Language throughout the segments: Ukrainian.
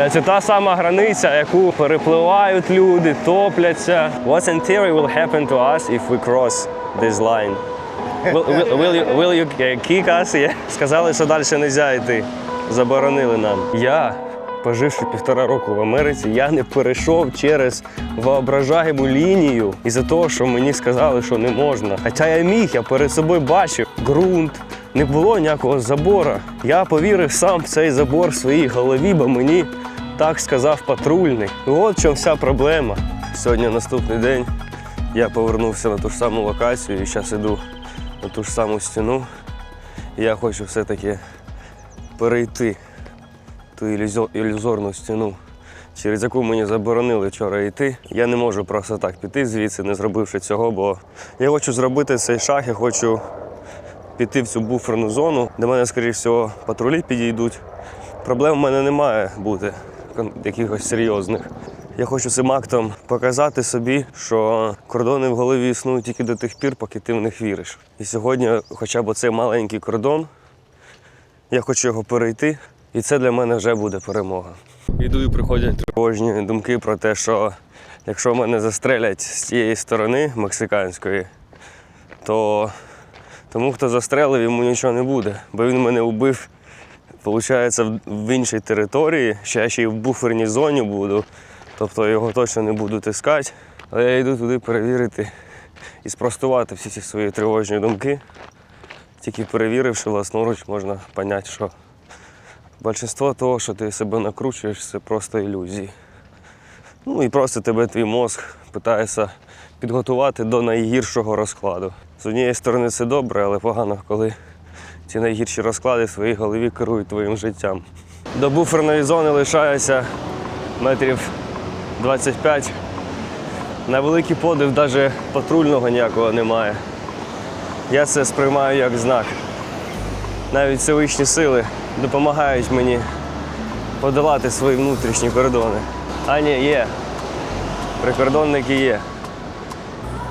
Е, Це та сама границя, яку перепливають люди, топляться. What in theory will happen to us if we cross this line? Will, will, will you, will you kick us? Yeah. Сказали, що далі не можна йти. Заборонили нам. Я, поживши півтора року в Америці, я не перейшов через воображаєму лінію із-за того, що мені сказали, що не можна. Хоча я міг, я перед собою бачив ґрунт, не було ніякого забора. Я повірив сам в цей забор в своїй голові, бо мені так сказав патрульний. От в чому вся проблема. Сьогодні наступний день. Я повернувся на ту ж саму локацію і зараз іду на ту ж саму стіну. Я хочу все-таки перейти ту ілюзорну стіну, через яку мені заборонили вчора йти. Я не можу просто так піти звідси, не зробивши цього, бо я хочу зробити цей шаг, я хочу піти в цю буферну зону, де мене, скоріш всього, патрулі підійдуть. Проблем в мене не має бути якихось серйозних. Я хочу цим актом показати собі, що кордони в голові існують тільки до тих пір, поки ти в них віриш. І сьогодні, хоча б оцей маленький кордон, я хочу його перейти, і це для мене вже буде перемога. Іду і приходять тривожні думки про те, що якщо мене застрелять з тієї сторони мексиканської, то тому, хто застрелив, йому нічого не буде, бо він мене убив, виходить, в- іншій території, ще ще й в буферній зоні буду, тобто його точно не буду тискати. Але я йду туди перевірити і спростувати всі ці свої тривожні думки. Тільки перевіривши власноруч, можна зрозуміти, що більшість того, що ти себе накручуєш, це просто ілюзії. Ну і просто тебе твій мозг питається підготувати до найгіршого розкладу. З однієї сторони це добре, але погано, коли ці найгірші розклади в своїй голові керують твоїм життям. До буферної зони лишається метрів 25. На великий подив навіть патрульного ніякого немає. Я це сприймаю як знак. Навіть Всевишні сили допомагають мені подолати свої внутрішні кордони. А ні, є. Прикордонники є.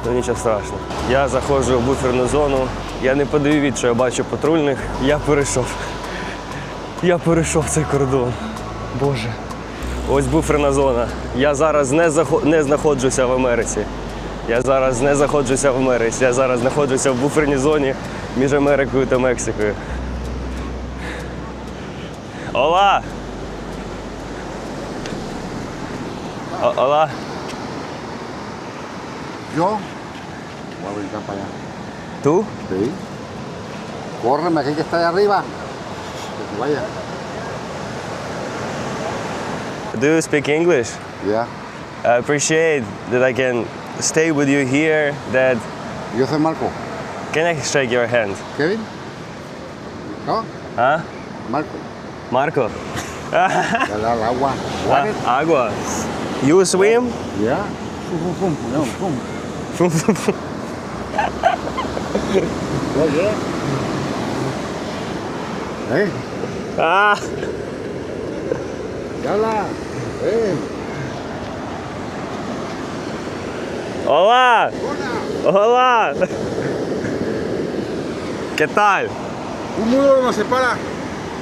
Ну нічого страшного. Я заходжу в буферну зону. Я не подаю від, що я бачу патрульних. Я перейшов. Я перейшов цей кордон. Боже. Ось буферна зона. Я зараз не, захо... не знаходжуся в Америці. Я зараз не знаходжуся в Америці. Я зараз знаходжуся в буферній зоні між Америкою та Мексикою. Ола! Ола! Yo voy a para. Ту? Sí. Córreme, que está allá arriba. Que se vaya. Do you speak English? Yeah. I appreciate that I can stay with you here. That Yo soy Marco. can I shake your hand? ¿Kevin? ¿No? Huh? Marco. Marco? El agua. Water. Ah, agua. You swim? Ya. Fum, fum, fum. No, fum. Oye. Ya la. Eh. hola. Hola. ¿Qué tal? Un muro nos separa,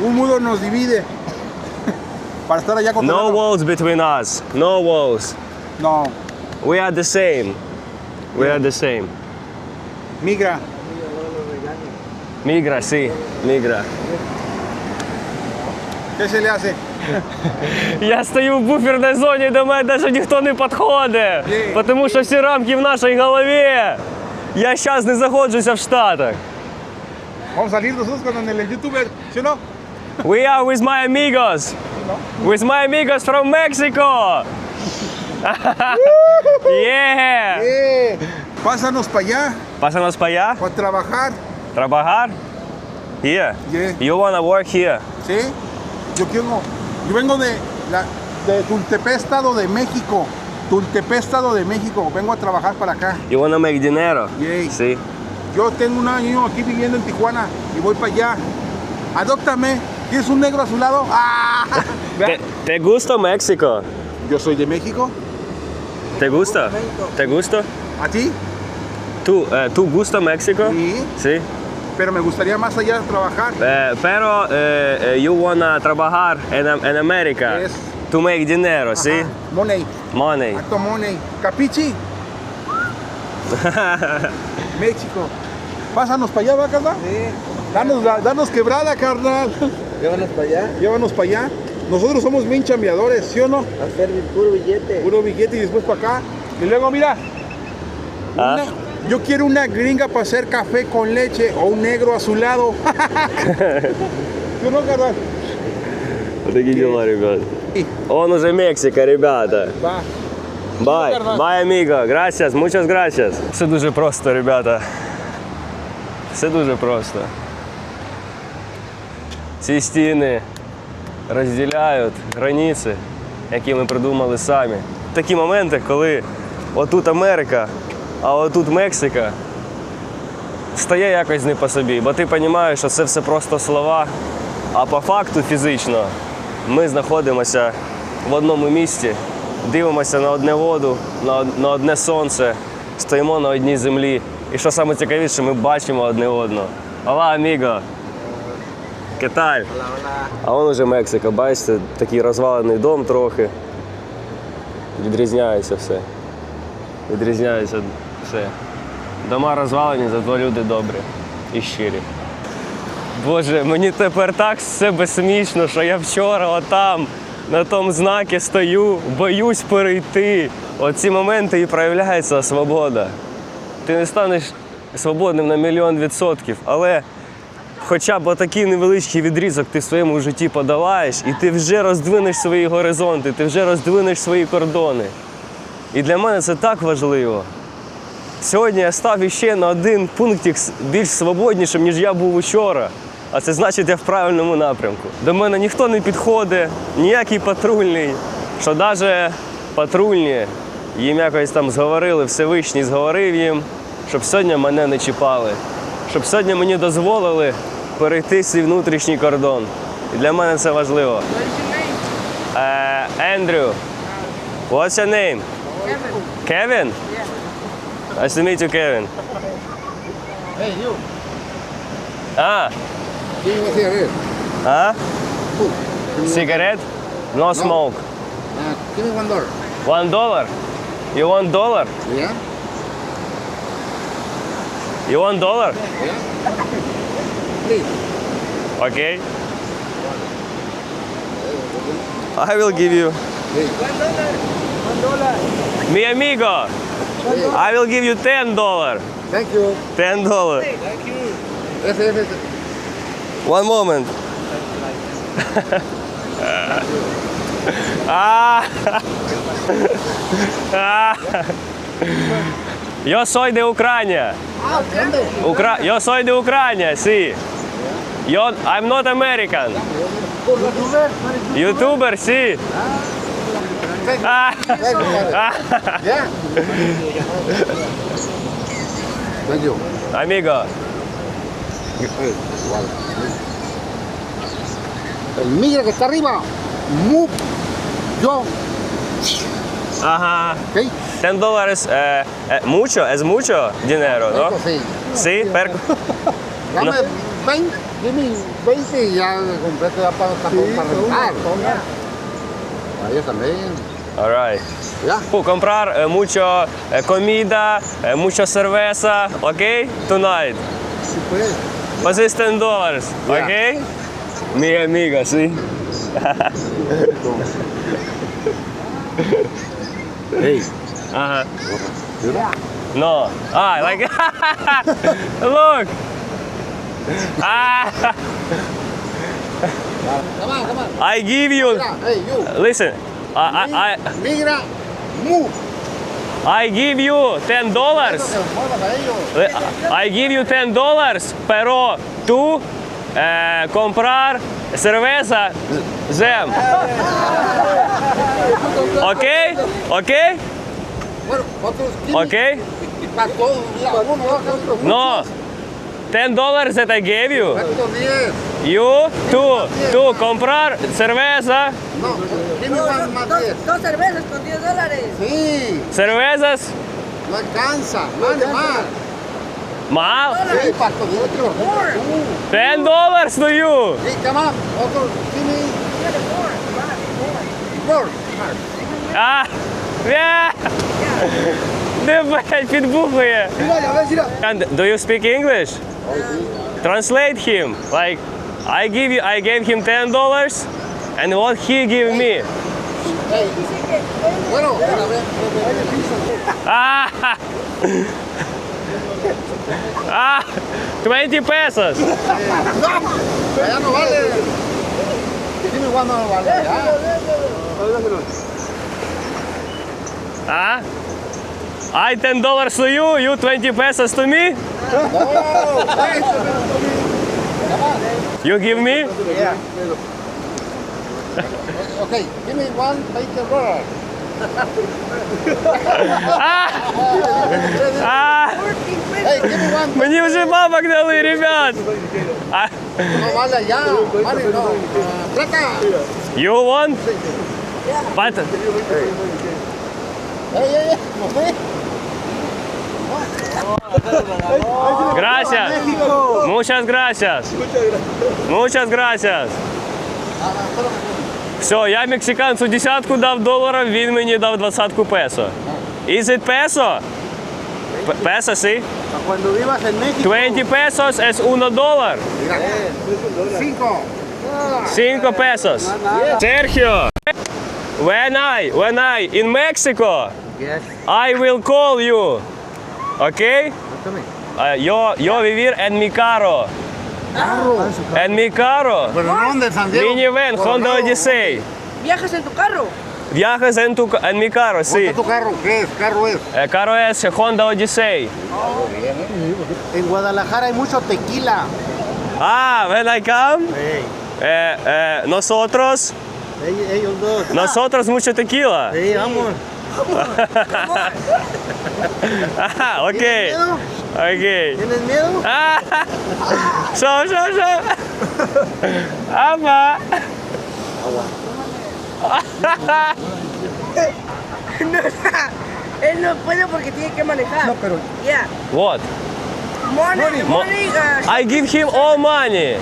un muro nos divide. Para estar allá con No walls between us. No walls. No, We are the same. We are the same. Migra. Migra, sí. Migra. ¿Qué se le hace? Я стою в буферній зоні, до мене навіть ніхто не підходить. Ні. Тому що всі рамки в нашій голові. Я зараз не знаходжуся в Штатах. Vamos a salir nosotros con el youtuber, ¿sí o no? We are with my amigos. With my amigos from Mexico. yeah. Eh, pásanos para allá, Pásanos para allá. para trabajar, Trabajar. Here. Yeah. You wanna work here? ¿sí? Yo quiero, yo vengo de, la, de Tultepec, Estado de México. Tultepec, Estado de México. Vengo a trabajar para acá. You wanna make dinero? Yeah. Sí. Yo tengo un año aquí viviendo en Tijuana y voy para allá. Adóptame. ¿Tienes un negro a su lado? ¡Ah! ¿Te, te gusta México? Yo soy de México. ¿Te gusta? ¿Te gusta? ¿A ti? ¿Tú, eh, ¿tú gusta México? Sí. Sí. Pero me gustaría más allá trabajar. Eh, pero eh, eh, you wanna trabajar en, en América. Yes. To make dinero? Ajá, Money. Money. Harto money. Capichi. México. Pásanos para allá, ¿va, carnal? Sí. Danos, la- danos quebrada, carnal. Llévanos para allá Llévanos para allá. Nosotros somos bien chambeadores, ¿sí o no? a hacer puro billete. Puro billete y después para acá. Y luego, mira. Ah. una- yo quiero una gringa para hacer café con leche o un negro a su lado. ¿Sí o no, carnal? Такі діла, ребят. І, Он уже Мексика, ребята. Va. Бай, Гарно. бай, аміго. Gracias, muchas gracias. Все дуже просто, ребята. Все дуже просто. Ці стіни розділяють границі, які ми придумали самі. Такі моменти, коли отут Америка, а отут Мексика, стає якось не по собі, бо ти розумієш, що це все просто слова, а по факту фізично ми знаходимося в одному місці, дивимося на одне воду, на, одне сонце, стоїмо на одній землі. І що саме цікавіше, ми бачимо одне одного. Ола, аміго! Кеталь! А вон уже Мексика, бачите, такий розвалений дом трохи. Відрізняється все. Відрізняється все. Дома розвалені, зато люди добрі і щирі. Боже, мені тепер так з себе смішно, що я вчора отам на тому знакі стою, боюсь перейти. Оці моменти і проявляється свобода. Ти не станеш свободним на мільйон відсотків, але хоча б отакий невеличкий відрізок ти в своєму житті подолаєш, і ти вже роздвинеш свої горизонти, ти вже роздвинеш свої кордони. І для мене це так важливо. Сьогодні я став іще на один пунктик більш свободнішим, ніж я був учора. А це значить, я в правильному напрямку. До мене ніхто не підходить, ніякий патрульний. Що навіть патрульні їм якось там зговорили, Всевишній зговорив їм, щоб сьогодні мене не чіпали, щоб сьогодні мені дозволили перейти свій внутрішній кордон. І для мене це важливо. Е, Ендрю, what's your name? Kevin? Nice to meet you, Kevin. Hey, you. Ah, Give me a cigarette. huh? Cigarette? No smoke. one- Uh, give me one dollar. One dollar? You want dollar? Yeah? You want dollar? Yeah? Please. Okay. I will give you. Hey. Mi amigo, I will give you ten dollar. Thank you. Ten dollar. Ese, ese, ese. One moment. ah. ah. Yo soy de Ucrania. Ukra- Yo soy de Ucrania, sí. Yo, I'm not American. YouTuber, sí. Ah. Yeah? Thank you. Amigo. El migra que está arriba. Mu. Yo. ajá. ¿Ok? 10 dólares, eh, eh, mucho, es mucho dinero, ¿no? Sí. Sí, per- Dame 20, dime 20 y ya completo ya para, para, para rentar. A ellos también. All right. Ya. Fu, comprar eh, mucho eh, comida, eh, mucho cerveza, okay? Tonight. Sí, pues. Pues es 10 dólares, Yeah. okay? Mi amiga, sí. Hey. Ajá. ¿Mira? No. Ah, like Look come on, come on. I give you. Hey, you. Listen, I, I, I, Migra, move. I give you ten dollars. I give you ten dollars, pero tu eh, comprar cerveza them. Okay, okay. Okay. No. 10 dollars that I gave you. Estos 10. You, tú, tú comprar cerveza, No, dime más, más Dos, 10. dos cervezas con 10 dólares. Sí, cervezas, no alcanza. Mande más. mal. Sí, para estos 10 otros. Uh, 10 dollars to you. Sí, come on. Otros, dime. course. А! Yeah! Не блядь, підбухує. And do you speak English? Translate him. Like, I give you, I gave him ten dollars, and what he give me? Ah! Ah! 20 pesos. Ah? I 10 dollars to you, you 20 pesos to me? You give me? Okay, give me one paper roll. Ah! Hey, give me one. Мені вже бабок дали, ребят. А, No no. Ah, Plata. you want? But, Hey, hey, hey. No sé. gracias. Muchas gracias. Muchas gracias. Все, я мексиканцю десятку дав доларів, він мені дав двадцятку песо. Is it peso? Peso, sí. Cuando vivas en México. 20 pesos es 1 dólar. Mira. Cinco. 5 pesos. Sergio, when I, when I in Mexico, Yes. I will call you. Okay? Uh, yo, yo vivir en mi carro. En mi carro. Pero ¿dónde, San Diego? Minivan, Honda. Odyssey. ¿Viajas en tu carro? Viajas en, tu, en mi carro, sí. ¿Dónde tu carro? ¿Qué es? ¿Carro es? El carro es Honda Odyssey. En Guadalajara hay mucho tequila. Ah, when I come, eh, eh, nosotros, Ellos, ellos dos. nosotros mucho tequila. Sí, vamos. Ah, ok. miedo? Ok. ¿Tienes miedo? Ah, so, so, so. Ama. Él no puede porque tiene que manejar. No, pero- Ya. What? Money, money. ah, I give him all money.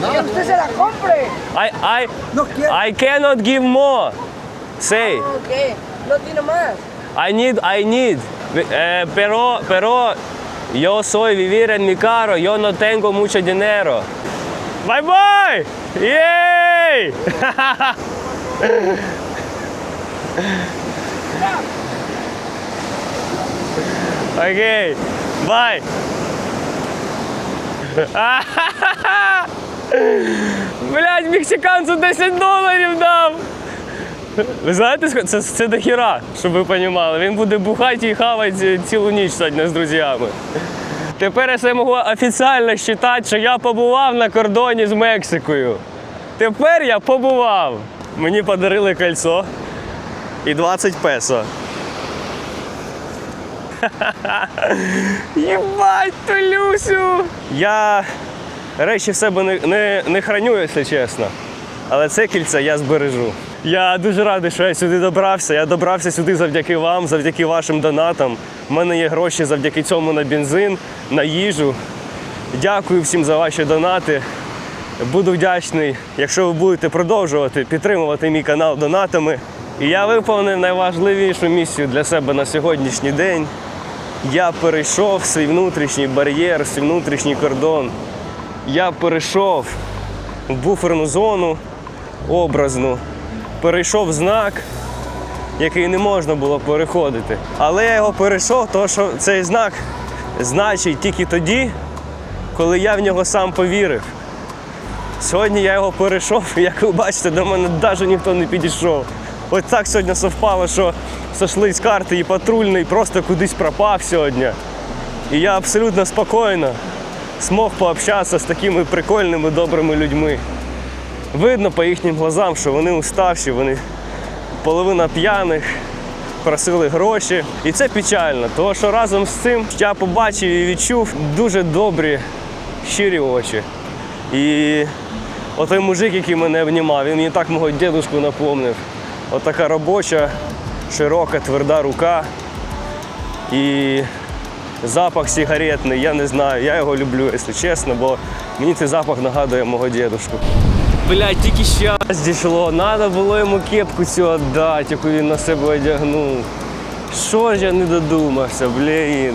que usted se la compre. I, I, No. I cannot give more. Say, Ok. No tiene más. I need, I need. Eh, pero, pero, yo soy vivir en mi carro, yo no tengo mucho dinero. Bye bye! Yay! okay, bye. Блять, мексиканцю 10 доларів дав. Ви знаєте, це, це дохіра, щоб ви розуміли. Він буде бухати і хавати цілу ніч сьогодні з друзями. Тепер я можу офіційно вважати, що я побував на кордоні з Мексикою. Тепер я побував. Мені подарили кольцо і 20 песо. Єбать, Толюсю! Я речі в себе не, не, не храню, якщо чесно. Але це кільце я збережу. Я дуже радий, що я сюди добрався. Я добрався сюди завдяки вам, завдяки вашим донатам. У мене є гроші завдяки цьому на бензин, на їжу. Дякую всім за ваші донати. Буду вдячний, якщо ви будете продовжувати підтримувати мій канал донатами. І я виповнив найважливішу місію для себе на сьогоднішній день. Я перейшов свій внутрішній бар'єр, свій внутрішній кордон. Я перейшов в буферну зону образну, перейшов знак, який не можна було переходити. Але я його перейшов, тому що цей знак значить тільки тоді, коли я в нього сам повірив. Сьогодні я його перейшов, і як ви бачите, до мене навіть ніхто не підійшов. От так сьогодні совпало, що сошли з карти і патрульний просто кудись пропав сьогодні. І я абсолютно спокійно змог пообщатися з такими прикольними, добрими людьми. Видно по їхнім глазам, що вони уставші, вони половина п'яних, просили гроші. І це печально, тому що разом з цим я побачив і відчув дуже добрі, щирі очі. І отой мужик, який мене обнімав, він мені так мого дідушку напомнив. Отака робоча, широка, тверда рука. І запах сигаретний, я не знаю, я його люблю, якщо чесно, бо мені цей запах нагадує мого дідушку. Блядь, тільки щас дійшло. Надо було йому кепку цю віддати, яку він на себе одягнув. Що ж я не додумався, блін.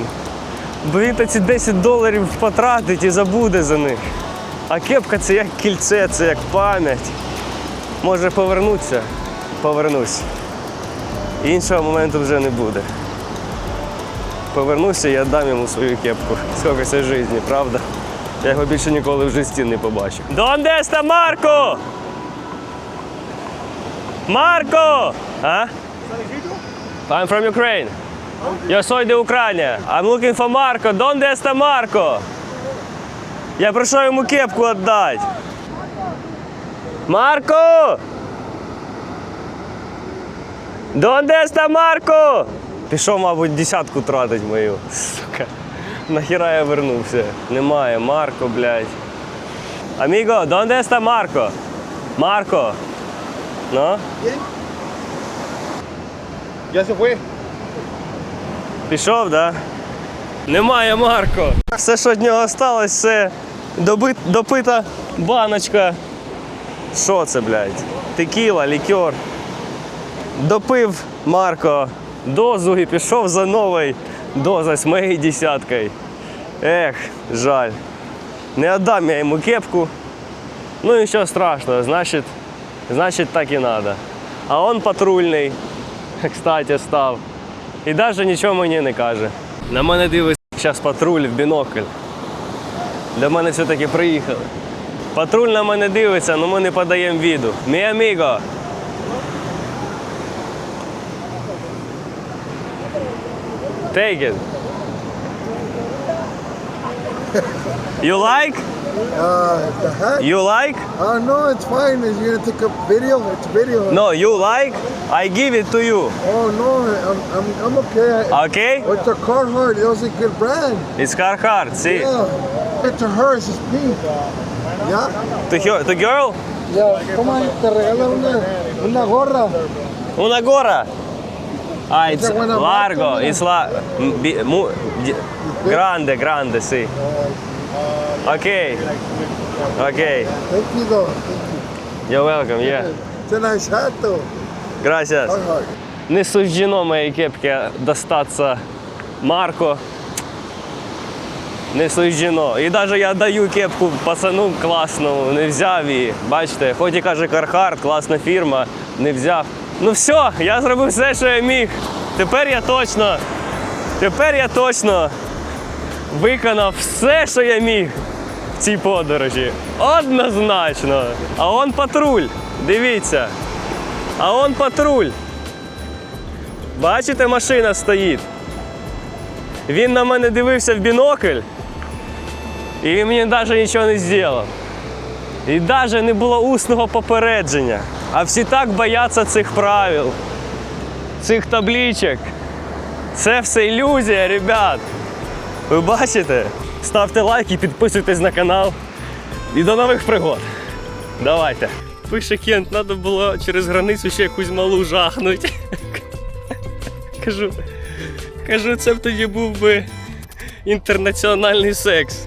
Бо він ці 10 доларів потратить і забуде за них. А кепка це як кільце, це як пам'ять. Може повернутися? Повернусь. Іншого моменту вже не буде. Повернуся і віддам йому свою кепку. Скільки це житті, правда? Я його більше ніколи в житті не побачу. Донде ста Марко? Марко! А? I'm from Ukraine. Yo soy de Ucrania. I'm looking for Marco. Donde está Marco? Я прийшов йому кепку віддати. Марко! Está Марко? Пішов, мабуть, десятку тратить мою. Сука. Нахіра я вернувся? Немає. Марко, блядь. Аміго, donde está Марко? Марко. Ну? Ya se fue. Пішов, да? Немає Марко. Все, що від нього осталось, це доби- допита баночка. Що це, блядь? Текіла, лікер. Допив Марко дозу і пішов за новою дозою з моєю десяткою. Ех, жаль. Не віддам я йому кепку. Ну нічого страшного, значить, значить так і треба. А он патрульний, кстати, став. І навіть нічого мені не каже. На мене дивиться зараз патруль в бінокль. До мене все-таки приїхали. Патруль на мене дивиться, але ми не подаємо віду. Мій аміго. Take it. You like? Uh, the hat? You like? Uh, no, it's fine. Is you gonna take a video? It's video. No, you like? I give it to you. Oh no, I'm, I'm, I'm okay. I, Okay? oh, it's a Carhartt. It was a good brand. It's Carhartt, see? Yeah. It's a her. It's pink. Yeah. To, her- to girl? Yeah. Toma, te regalo una, una gorra. Una gorra. Ah, it's largo. It's la... mu- grande, grande, sì. Ok. Ok. Thank you though. You're welcome, yeah. A nice. Gracias. Не суждено моей кепке достаться Марко. Не суждено. І навіть я даю кепку пацану класному, не взяв її. Бачите, хоч і каже Кархарт, класна фірма, не взяв. Ну все, я зробив все, що я міг. Тепер я точно, тепер я точно виконав все, що я міг в цій подорожі. Однозначно. А он патруль. Дивіться. А он патруль. Бачите, машина стоїть. Він на мене дивився в бінокль, і мені навіть нічого не зробив. І навіть не було усного попередження. А всі так бояться цих правил, цих табличок. Це все ілюзія, ребят. Ви бачите? Ставте лайк і підписуйтесь на канал. І до нових пригод. Давайте. Пише Кент, треба було через границю ще якусь малу жахнуть. Кажу, кажу, це б тоді був би інтернаціональний секс.